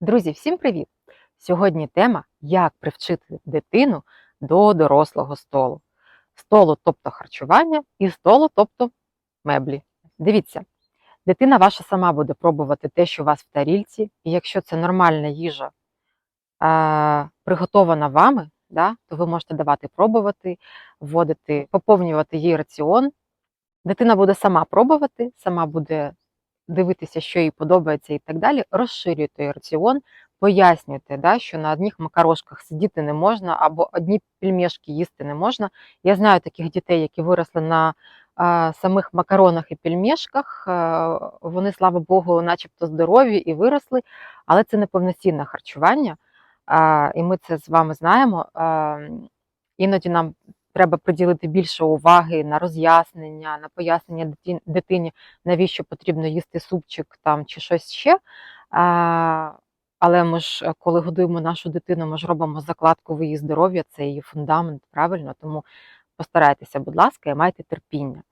Друзі, всім привіт! Сьогодні тема як привчити дитину до дорослого столу. Столу, тобто харчування, і столу, тобто меблі. Дивіться, дитина ваша сама буде пробувати те, що у вас в тарільці, і якщо це нормальна їжа, е, приготована вами, да, то ви можете давати пробувати, вводити, поповнювати їй раціон. Дитина буде сама пробувати, сама буде дивитися, що їй подобається і так далі, розширюйте раціон, пояснюйте, да, що на одних макарошках сидіти не можна, або одні пельмешки їсти не можна. Я знаю таких дітей, які виросли на а, самих макаронах і пельмешках. А, вони, слава Богу, начебто здорові і виросли, але це не повноцінне харчування. А, і ми це з вами знаємо. А, іноді нам треба приділити більше уваги на роз'яснення, на пояснення дитині, навіщо потрібно їсти супчик там чи щось ще. Але ми ж, коли годуємо нашу дитину, ми ж робимо закладку в її здоров'я, це її фундамент, правильно. Тому постарайтеся, будь ласка, і майте терпіння.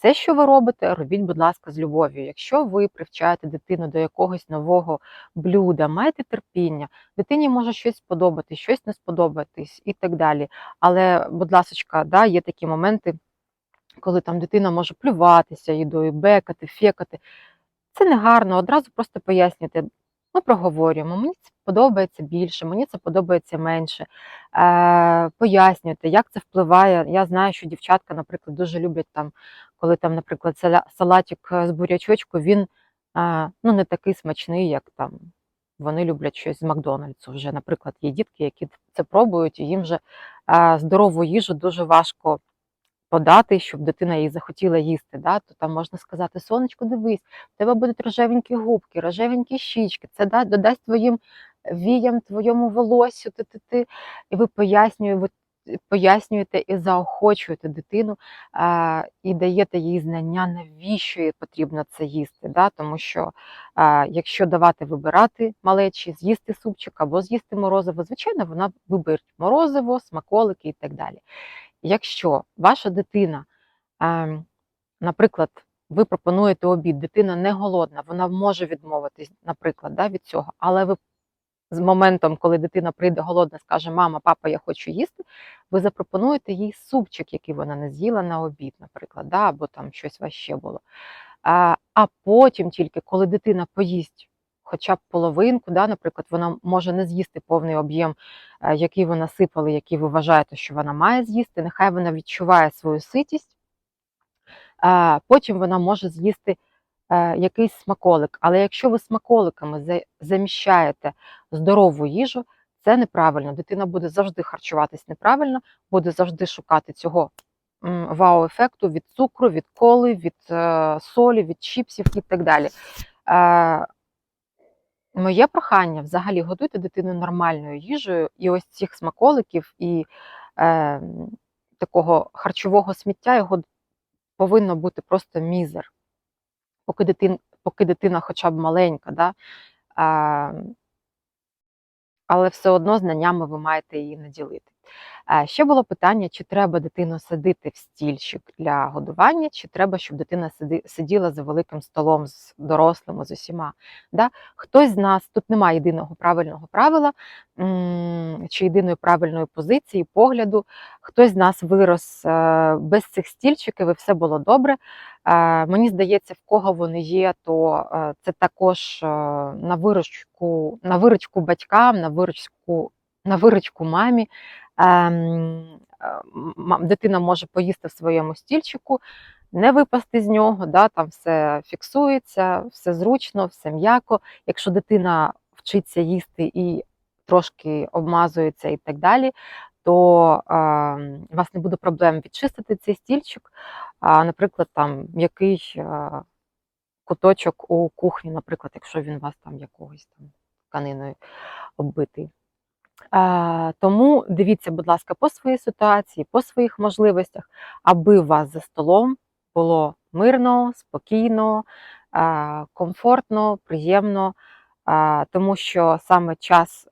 Все, що ви робите, робіть, будь ласка, з любов'ю. Якщо ви привчаєте дитину до якогось нового блюда, майте терпіння, дитині може щось сподобатись, щось не сподобатись і так далі. Але, будь ласка, да, є такі моменти, коли там дитина може плюватися їдою, бекати, фекати. Це не гарно, одразу просто пояснюйте. Ми проговорюємо, мені це подобається більше, мені це подобається менше. Е, Пояснюйте, як це впливає. Я знаю, що дівчатка, наприклад, дуже люблять там, коли там, наприклад, салатик з бурячочку, він е, ну, не такий смачний, як там. Вони люблять щось з Макдональдсу. Вже, наприклад, є дітки, які це пробують, і їм вже е, здорову їжу дуже важко подати, щоб дитина її захотіла їсти. Да? То там можна сказати, сонечко, дивись, в тебе будуть рожевенькі губки, рожевенькі щічки, це да, додасть твоїм віям, твоєму волосю, ти, ти, ти. і ви пояснюєте, пояснюєте і заохочуєте дитину а, і даєте їй знання, навіщо їй потрібно це їсти. Да? Тому що а, якщо давати вибирати малечі, з'їсти супчик або з'їсти морозиво, звичайно, вона виберуть морозиво, смаколики і так далі. Якщо ваша дитина, ем, наприклад, ви пропонуєте обід, дитина не голодна, вона може відмовитись, наприклад, да, від цього, але ви з моментом, коли дитина прийде голодна, скаже, мама, папа, я хочу їсти, ви запропонуєте їй супчик, який вона не з'їла на обід, наприклад, да, або там щось ваще було. А, а потім тільки, коли дитина поїсть хоча б половинку, да, наприклад, вона може не з'їсти повний об'єм, е, який ви насипали, який ви вважаєте, що вона має з'їсти. Нехай вона відчуває свою ситість, потім вона може з'їсти е, якийсь смаколик. Але якщо ви смаколиками заміщаєте здорову їжу, це неправильно. Дитина буде завжди харчуватись неправильно, буде завжди шукати цього вау-ефекту від цукру, від коли, від е, солі, від чіпсів і так далі. Моє прохання взагалі годуйте дитину нормальною їжею, і ось цих смаколиків і е, такого харчового сміття його повинно бути просто мізер, поки дитина, поки дитина хоча б маленька. Да? Е, але все одно знаннями ви маєте її наділити. Ще було питання, чи треба дитину садити в стільчик для годування, чи треба, щоб дитина сиділа за великим столом з дорослими, з усіма. Да? Хтось з нас, тут немає єдиного правильного правила чи єдиної правильної позиції, погляду. Хтось з нас вирос е, без цих стільчиків і все було добре. Е, мені здається, в кого вони є, то е, це також на виручку, на виручку батькам, на виручку, на виручку мамі. Ем, дитина може поїсти в своєму стільчику, не випасти з нього, да, там все фіксується, все зручно, все м'яко. Якщо дитина вчиться їсти і трошки обмазується і так далі, то е, у вас не буде проблем відчистити цей стільчик. А, Наприклад, там який е, куточок у кухні, наприклад, якщо він у вас там якогось там тканиною оббитий. Тому дивіться, будь ласка, по своїй ситуації, по своїх можливостях, аби у вас за столом було мирно, спокійно, комфортно, приємно, тому що саме час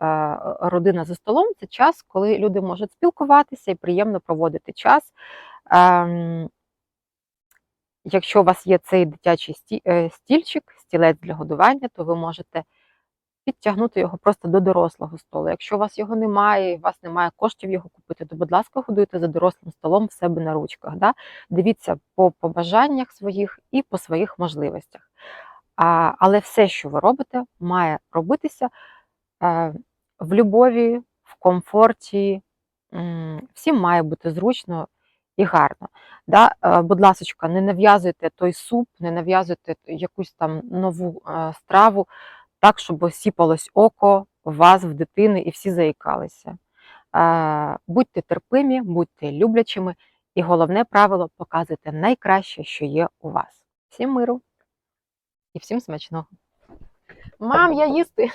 родина за столом це час, коли люди можуть спілкуватися і приємно проводити час. Ем, якщо у вас є цей дитячий е, стільчик, стілець для годування, то ви можете підтягнути його просто до дорослого столу. Якщо у вас його немає, і у вас немає коштів його купити, то, будь ласка, годуйте за дорослим столом в себе на ручках. Да? Дивіться по побажаннях своїх і по своїх можливостях. А, але все, що ви робите, має робитися е, в любові, в комфорті. Всім має бути зручно і гарно. Да? Е, Будь ласка, не нав'язуйте той суп, не нав'язуйте якусь там нову е, страву так, щоб сіпалось око вас, в дитини, і всі заїкалися. Будьте терпимі, будьте люблячими, і головне правило показуйте найкраще, що є у вас. Всім миру і всім смачного. Мам, я їсти.